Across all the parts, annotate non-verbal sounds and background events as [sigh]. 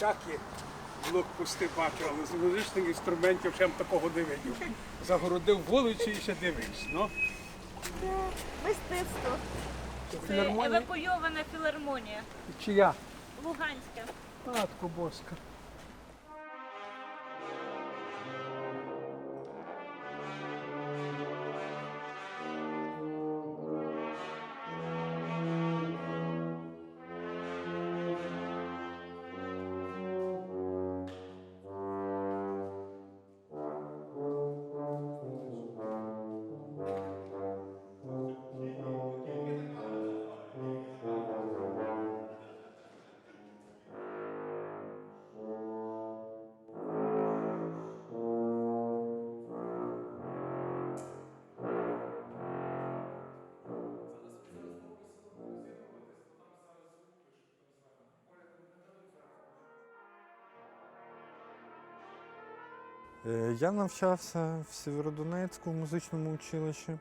всякі блокпости бачив, але з музичних інструментів ще такого не видів. Загородив вулицю і ще дивись. Ну, Мистецтво. це Це філармонія. евакуйована філармонія Чия? Луганська. Матко Боска. Я навчався в Сєвєродонецьку музичному училищі.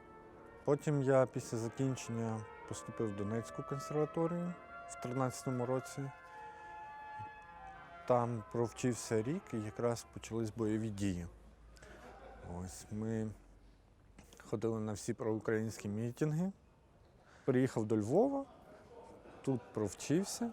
Потім я після закінчення поступив в Донецьку консерваторію в 13-му році. Там провчився рік і якраз почались бойові дії. Ось ми ходили на всі проукраїнські мітинги. Приїхав до Львова, тут провчився.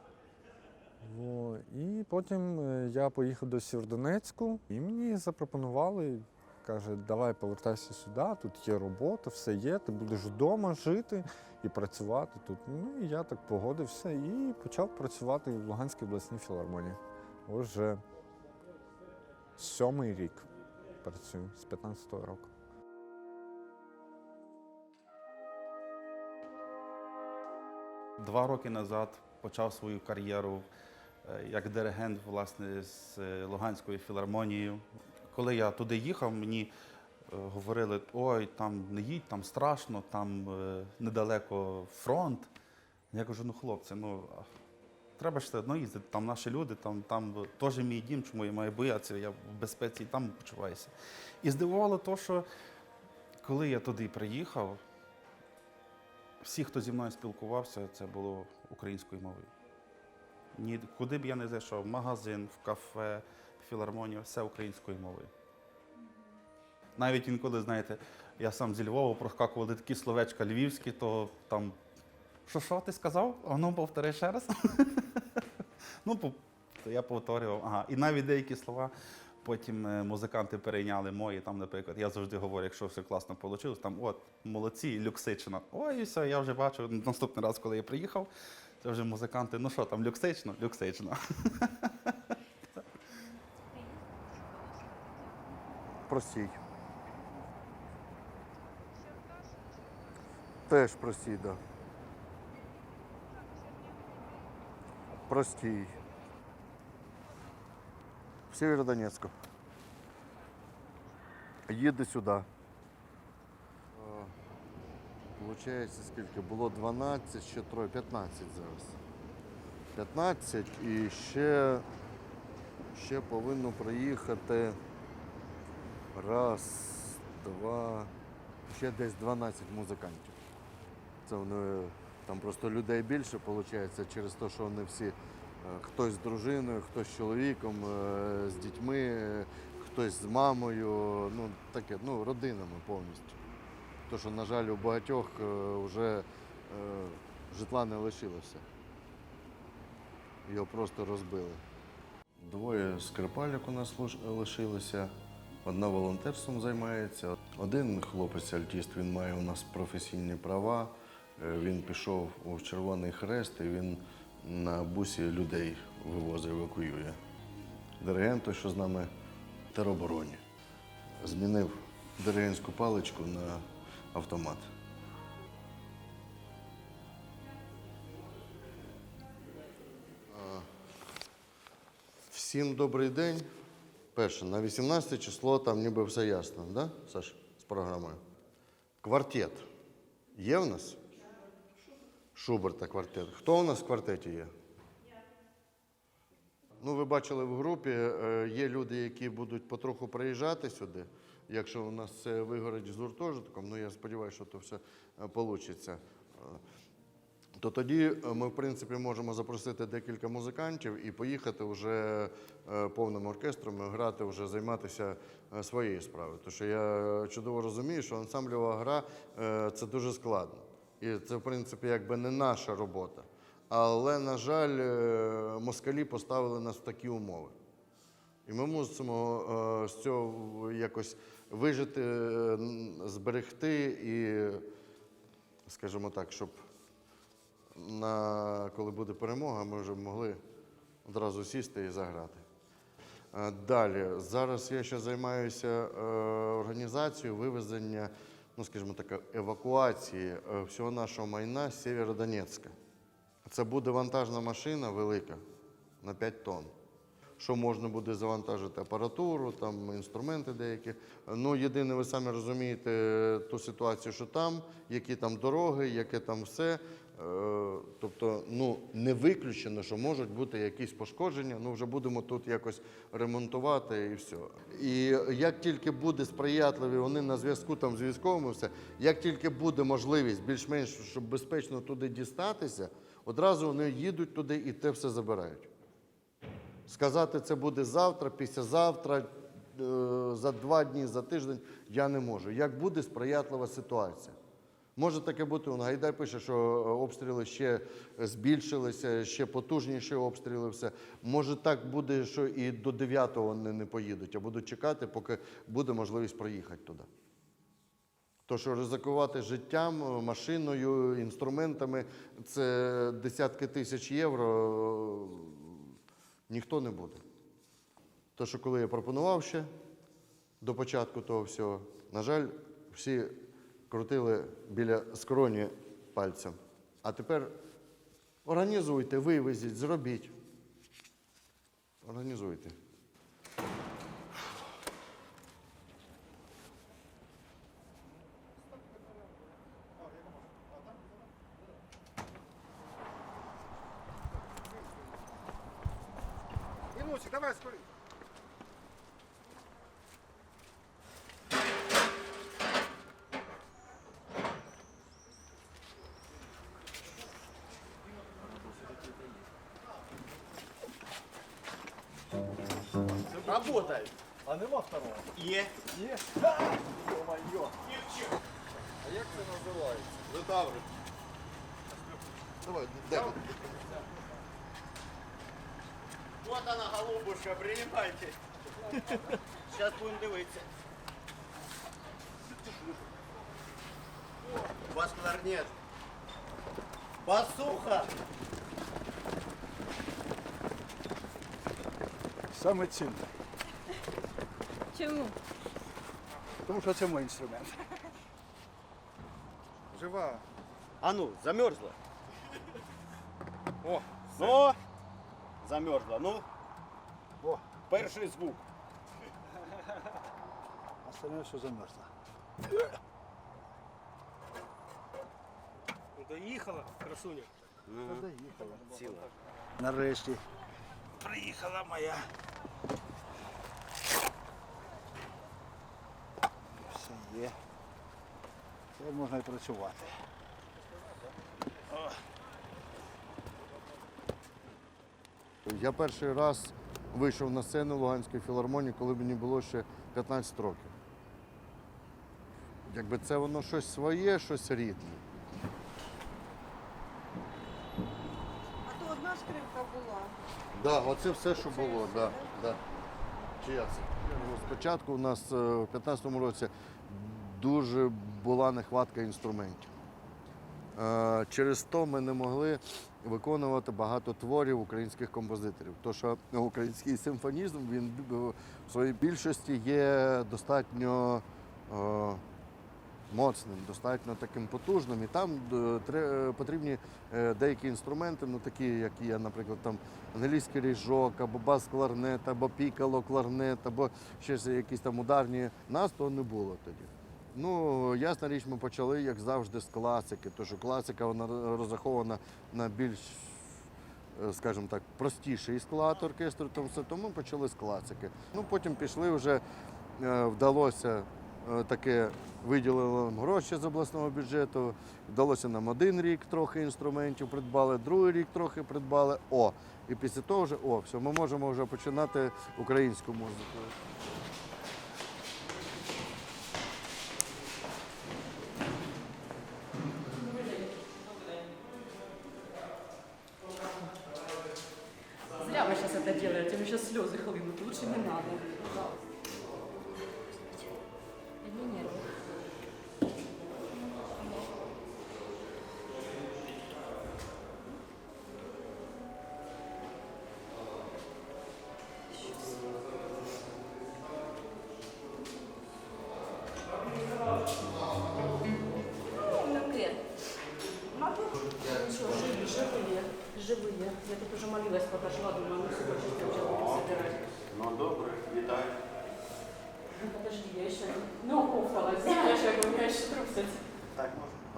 Во, і потім е, я поїхав до Сєвєродонецьку, і мені запропонували, каже, давай повертайся сюди, тут є робота, все є, ти будеш вдома жити і працювати тут. Ну і я так погодився і почав працювати в Луганській обласній філармонії. Вже сьомий рік працюю з 15-го року. Два роки назад почав свою кар'єру як диригент власне з е, Луганською філармонією. Коли я туди їхав, мені е, говорили: ой, там не їдь, там страшно, там е, недалеко фронт. Я кажу, ну хлопці, ну треба ж все одно їздити, там наші люди, там, там теж мій дім, чому я маю боятися, я в безпеці і там почуваюся. І здивувало те, що коли я туди приїхав, всі, хто зі мною спілкувався, це було українською мовою. Ні, куди б я не зайшов, в магазин, в кафе, в філармонію, все українською мовою. Навіть інколи, знаєте, я сам зі Львова проскакували такі словечка львівські, то там. Що що ти сказав? А ну повтори ще раз. [laughs] ну, я повторював. Ага. І навіть деякі слова потім е, музиканти перейняли мої. Там, наприклад, я завжди говорю, якщо все класно вийшло, там от, молодці, люксично. Ой, і все, я вже бачу наступний раз, коли я приїхав, це вже музиканти, ну що там, люксично? Люксично. Простій. Теж простій. Да. Простій. В Сєвєродонецьку. Їде сюди. Получається, скільки? Було 12, ще троє, 15 зараз. 15 і ще, ще повинно приїхати раз, два, ще десь 12 музикантів. Це вони там просто людей більше виходить через те, що вони всі е, хтось з дружиною, хтось з чоловіком, е, з дітьми, е, хтось з мамою, ну таке, ну, родинами повністю. То, що, на жаль, у багатьох вже житла не лишилося. Його просто розбили. Двоє скрипалів у нас лиш- лишилося. Одна волонтерством займається. Один хлопець альтіст, він має у нас професійні права. Е, Він пішов у Червоний Хрест і він на бусі людей вивозить, евакуює. Диригент, що з нами теробороні. Змінив диригентську паличку на автомат. Всім добрий день. Перше, на 18 число там ніби все ясно, да, Саш, з програмою? Квартет. Є в нас? Шуберта квартет. Хто у нас в квартеті є? Ну, ви бачили в групі, е, є люди, які будуть потроху приїжджати сюди. Якщо у нас це вигорить з гуртожитком, ну я сподіваюся, що то все вийде. то тоді е, ми, в принципі, можемо запросити декілька музикантів і поїхати вже е, повним оркестром, грати, вже займатися е, своєю справою. Тому що я чудово розумію, що ансамблева гра е, це дуже складно. І це, в принципі, якби не наша робота. Але, на жаль, е, москалі поставили нас в такі умови. І ми мусимо е, з цього якось вижити, е, зберегти і, скажімо так, щоб на, коли буде перемога, ми вже могли одразу сісти і заграти. Далі, зараз я ще займаюся організацією вивезення, ну скажімо так, евакуації всього нашого майна з Сєвєродонецька. Це буде вантажна машина велика на 5 тонн. Що можна буде завантажити апаратуру, там інструменти деякі. Ну, єдине, ви самі розумієте е, ту ситуацію, що там, які там дороги, яке там все. Е, Тобто, ну не виключено, що можуть бути якісь пошкодження. Ну вже будемо тут якось ремонтувати і все. І як тільки буде сприятливі, вони на зв'язку там з військовими, все, як тільки буде можливість більш-менш щоб безпечно туди дістатися, одразу вони їдуть туди і те все забирають. Сказати, це буде завтра, післязавтра, е, за два дні, за тиждень я не можу. Як буде сприятлива ситуація? Може таке бути, он Гайдай пише, що е, обстріли ще збільшилися, ще потужніші обстріли. Все. Може так буде, що і до 9-го вони не поїдуть, а будуть чекати, поки буде можливість проїхати туди. То, що ризикувати життям, е, машиною, інструментами, це десятки тисяч євро, е, ніхто не буде. То, що коли я пропонував ще до початку того всього, на жаль, всі крутили біля скроні пальцем. А тепер організуйте, вивезіть, зробіть. Організуйте. Інусик, давай скорі. Работает. А нема второго? Є. Є? Ё-моё. А як це називається? Задавлю. Давай, де? Вот она, голубушка, принимайте. Сейчас будем дивитися. У вас кларнет. Басуха. Саме цінне, Чому? тому що це мій інструмент. Жива. А ну, замерзла. О, Ну, замерзла. Ну, о, перший звук. остальне все замерзло. Доїхала, красуня. Ціла. Нарешті. Приїхала моя. Все є. Тепер можна і працювати. Я перший раз вийшов на сцену Луганської філармонії, коли мені було ще 15 років. Якби це воно щось своє, щось рідне. А то одна скрипка була. Да, оце все, що було, да, да. Чия це? Ну, Спочатку у нас е, в 15-му році дуже була нехватка інструментів. Е, Через то ми не могли виконувати багато творів українських композиторів. Тому що український симфонізм він е, в своїй більшості є достатньо е, моцним, достатньо таким потужним. І там е, потрібні е, деякі інструменти, ну такі, як є, наприклад, там англійський ріжок, або бас-кларнет, або пікало кларнет, або ще якісь там ударні. Нас того не було тоді. Ну, ясна річ, ми почали, як завжди, з класики, тому що класика вона розрахована на більш, е, скажімо так, простіший склад оркестру, тому все. Почали з класики. Ну, потім пішли вже, е, вдалося е, таке виділили нам гроші з обласного бюджету. Вдалося нам один рік трохи інструментів придбали, другий рік трохи придбали. О, і після того вже о, все, ми можемо вже починати українську музику.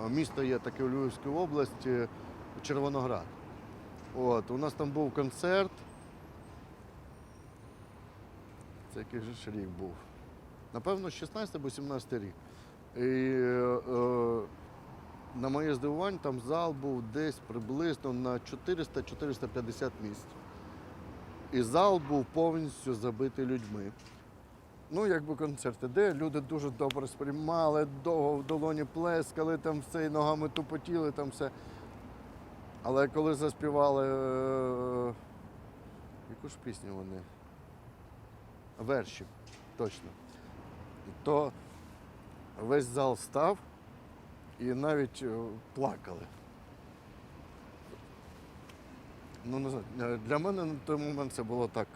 Місто є таке у Львівській області Червоноград. От, у нас там був концерт. Це який же ж рік був? Напевно, 16 або 17 рік. І е, е, на моє здивування там зал був десь приблизно на 400-450 місць. І зал був повністю забитий людьми. Ну, якби концерт іде, люди дуже добре сприймали, довго в долоні плескали, там все, і ногами тупотіли, там все. Але коли заспівали, е, яку ж пісню вони? Верші, точно. То весь зал став і навіть е, плакали. Ну, не знаю, для мене на той момент це було так.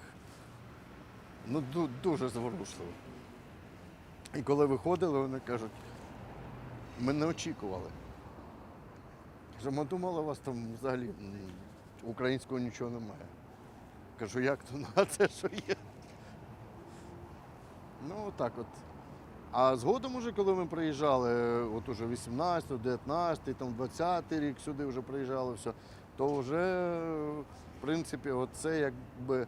Ну, дуже зворушливо. І коли виходили, вони кажуть, ми не очікували. Кажу, ми думали, у вас там взагалі українського нічого немає. Кажу, як то? Ну, а це що є? Ну, так от. А згодом, уже, коли ми приїжджали, от уже 18, 19, там 20 рік сюди вже приїжджали, все, то вже, в принципі, оце якби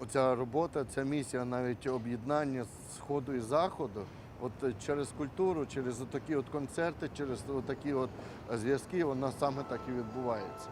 оця робота, ця місія навіть об'єднання сходу і заходу, от е, через культуру, через такі от концерти, через такі от зв'язки, вона саме так і відбувається.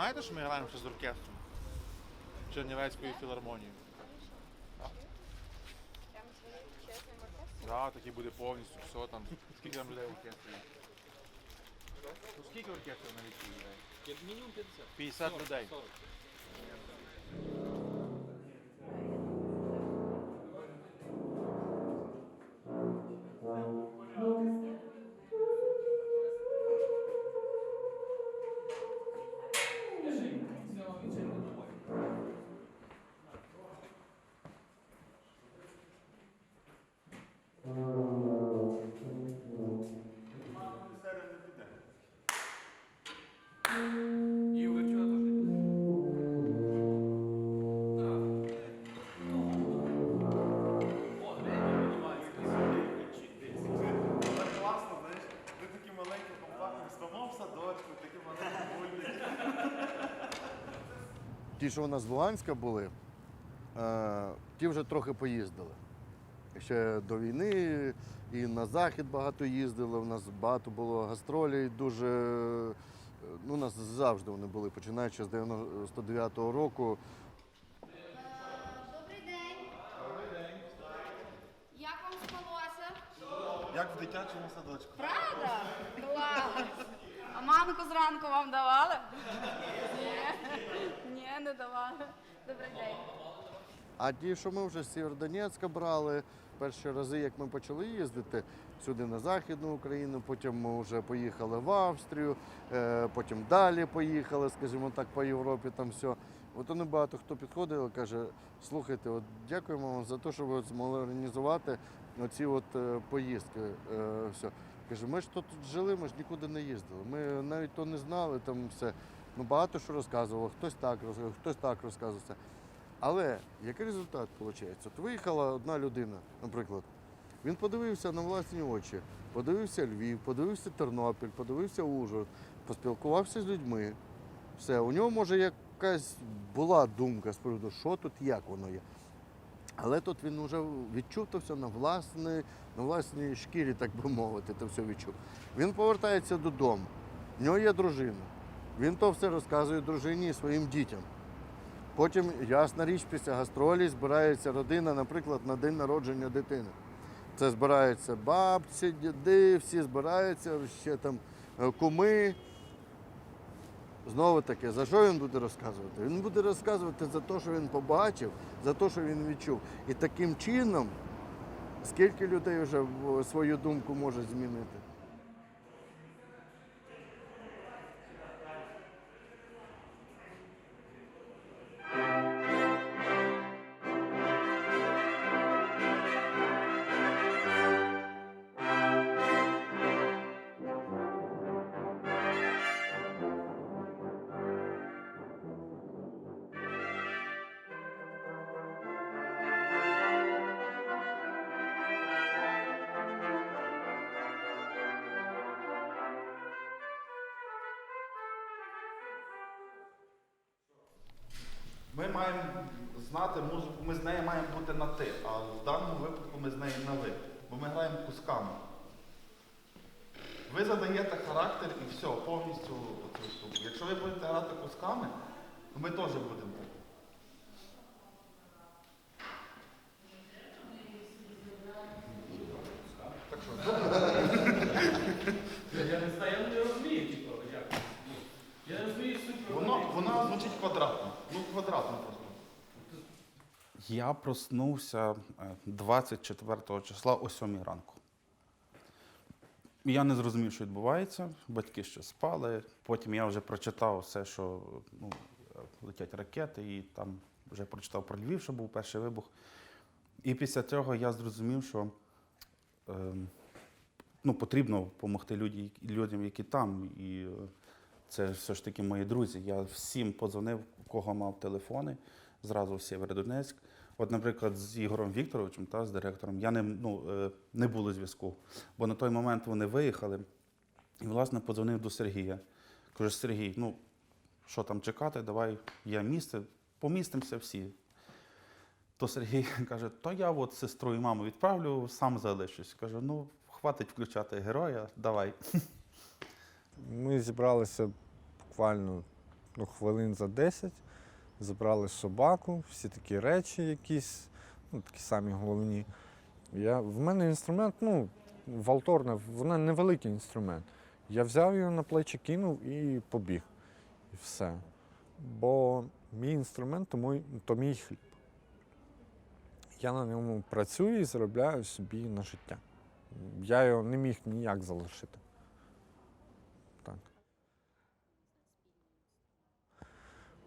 знаєте, що ми граємо ще з оркестром Чернівецької філармонії? Так, такий буде повністю, все там. Скільки там людей в? Ну, Скільки оркестрів на літі людей? Мінімум 50. 50 людей. 40. Ті, що у нас з Луганська були, е, ті вже трохи поїздили. Ще до війни і на захід багато їздили. У нас багато було гастролей, дуже. е, Ну, у нас завжди вони були, починаючи з 99-го року. Добрий день. Як вам спалося? як в дитячому садочку. Правда? Клас! А манку зранку вам давали? Не давали. Добрий день. А ті, що ми вже з Сєвєродонецька брали, перші рази, як ми почали їздити сюди на Західну Україну, потім ми вже поїхали в Австрію, е, потім далі поїхали, скажімо так, по Європі там все. От вони багато хто підходив і каже, слухайте, от дякуємо вам за те, що ви змогли організувати оці от е, поїздки. Е, все. Каже, ми ж тут жили, ми ж нікуди не їздили. Ми навіть то не знали там все. Ну, багато що розказували, хтось так розказував, хтось так розказував. все. Але який результат виходить? От виїхала одна людина, наприклад. Він подивився на власні очі, подивився Львів, подивився Тернопіль, подивився Ужгород, поспілкувався з людьми. Все, у нього може якась була думка з приводу, що тут, як воно є. Але тут він вже відчув то все на власній, на власній шкірі, так би мовити, то все відчув. Він повертається додому, в нього є дружина. Він то все розказує дружині і своїм дітям. Потім, ясна річ, після гастролі збирається родина, наприклад, на день народження дитини. Це збираються бабці, діди, всі збираються, ще там е, куми. Знову таки, за що він буде розказувати? Він буде розказувати за те, що він побачив, за те, що він відчув. І таким чином, скільки людей вже свою думку може змінити. Музику, ми з нею маємо бути на ти, а в даному випадку ми з нею на ви. Бо ми граємо кусками. Ви задаєте характер і все, повністю оцю штуку. Якщо ви будете грати кусками, то ми теж будемо. так. Що, Я не знаю, я не розумію, типу, як. Я не розумію суть Воно, воно звучить квадратно. Ну, квадратно. Я проснувся е, 24 числа о 7 ранку. Я не зрозумів, що відбувається. Батьки ще спали. Потім я вже прочитав все, що ну, летять ракети, і там вже прочитав про Львів, що був перший вибух. І після цього я зрозумів, що ем, ну, потрібно допомогти люди- людям, які там. І е, це все ж таки мої друзі. Я всім подзвонив, кого мав телефони, зразу в Сєвєродонецьк. От, наприклад, з Ігорем Вікторовичем, та, з директором, я не, ну, е, не було зв'язку. Бо на той момент вони виїхали. І, власне, подзвонив до Сергія. Кажу, Сергій, ну, що там чекати, давай є місце, помістимося всі. То Сергій [laughs] каже, то я от сестру і маму відправлю, сам залишусь. Кажу, ну, хватить включати героя, давай. Ми зібралися буквально ну, хвилин за 10, забрали собаку, всі такі речі якісь, ну, такі самі головні. Я, в мене інструмент, ну, валторна, вона невеликий інструмент. Я взяв його на плечі, кинув і побіг. І все. Бо мій інструмент то мій, то мій хліб. Я на ньому працюю і заробляю собі на життя. Я його не міг ніяк залишити.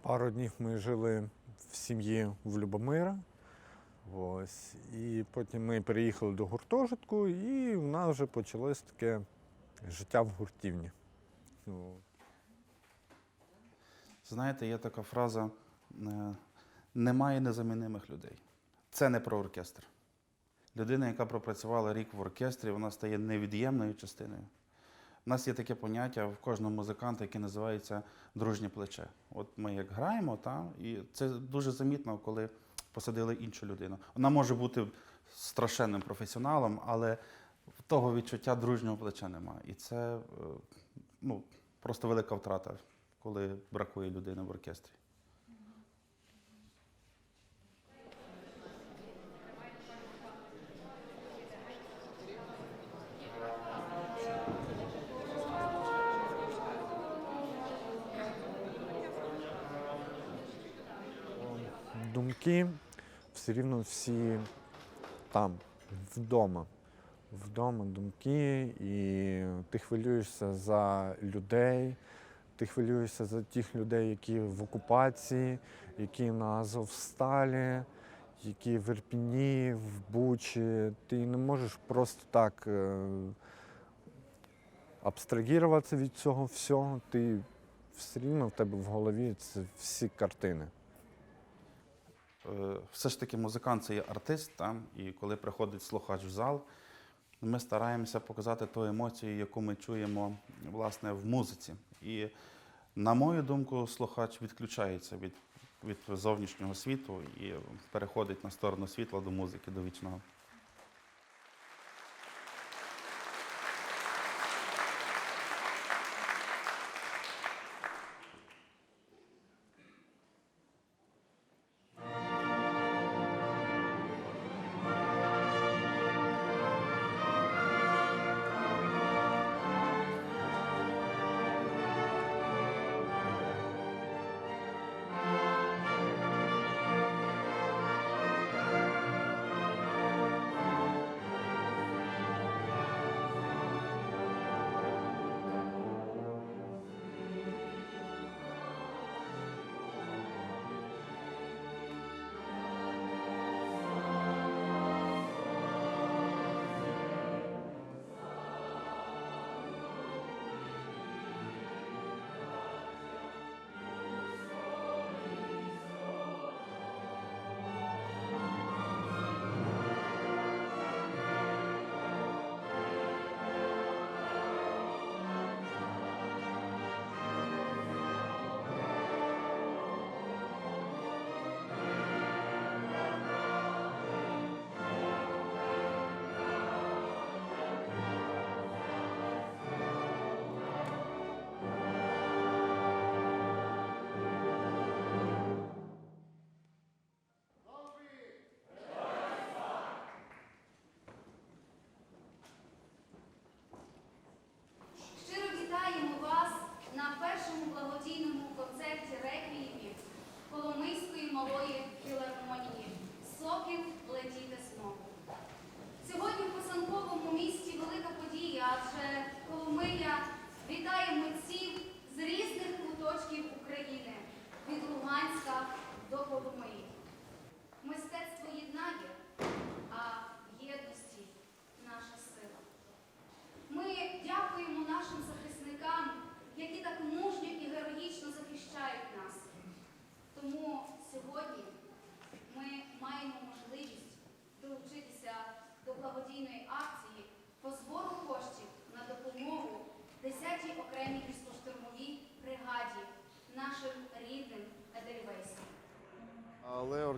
Пару днів ми жили в сім'ї в Любомира. Ось. І потім ми переїхали до гуртожитку, і в нас вже почалось таке життя в гуртівні. Знаєте, є така фраза: е, немає незамінимих людей. Це не про оркестр. Людина, яка пропрацювала рік в оркестрі, вона стає невід'ємною частиною. У нас є таке поняття в кожного музиканта, яке називається дружнє плече. От ми як граємо, та, і це дуже замітно, коли посадили іншу людину. Вона може бути страшенним професіоналом, але того відчуття дружнього плеча немає. І це е, ну, просто велика втрата, коли бракує людини в оркестрі. Думки все рівно всі там, вдома. Вдома думки, і ти хвилюєшся за людей, ти хвилюєшся за тих людей, які в окупації, які на Азовсталі, які в Ірпіні, в Бучі. Ти не можеш просто так е, абстрагіруватися від цього всього. Ти все рівно в тебе в голові це всі картини. Е, Все ж таки музикант це є артист, там, і коли приходить слухач в зал, ми стараємося показати ту емоцію, яку ми чуємо власне в музиці. І, на мою думку, слухач відключається від, від зовнішнього світу і переходить на сторону світла до музики, до вічного.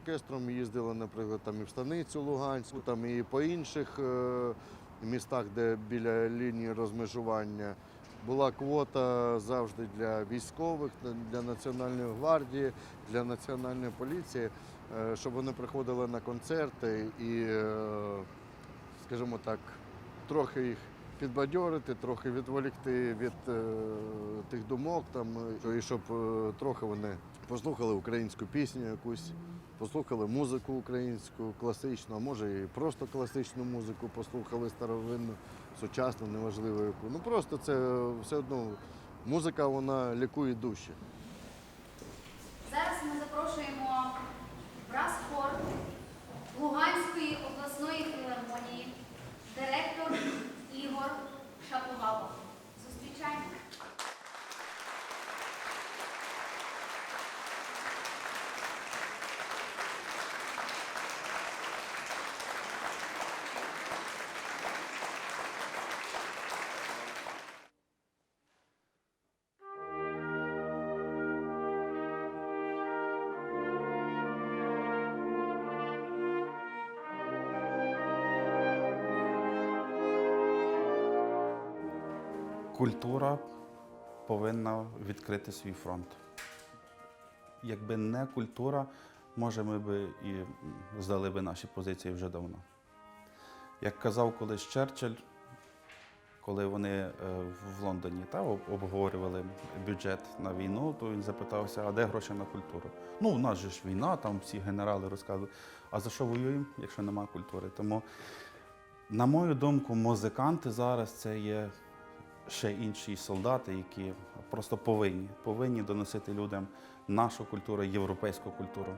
Оркестром їздили, наприклад, там і в станицю Луганську, там і по інших е, містах, де біля лінії розмежування. Була квота завжди для військових, для Національної гвардії, для Національної поліції, е, щоб вони приходили на концерти і, е, скажімо так, трохи їх підбадьорити, трохи відволікти від тих думок, там, і щоб трохи вони послухали українську пісню якусь, послухали музику українську, класичну, а може і просто класичну музику послухали старовинну, сучасну, неважливо яку. Ну просто це все одно музика, вона лікує душі. Зараз ми запрошуємо Культура повинна відкрити свій фронт. Якби не культура, може, ми би і здали би наші позиції вже давно. Як казав колись Черчилль, коли вони е, в Лондоні та, обговорювали бюджет на війну, то він запитався, а де гроші на культуру? Ну, у нас же ж війна, там всі генерали розказують. А за що воюємо, якщо нема культури? Тому, на мою думку, музиканти зараз це є ще інші солдати, які просто повинні, повинні доносити людям нашу культуру, європейську культуру.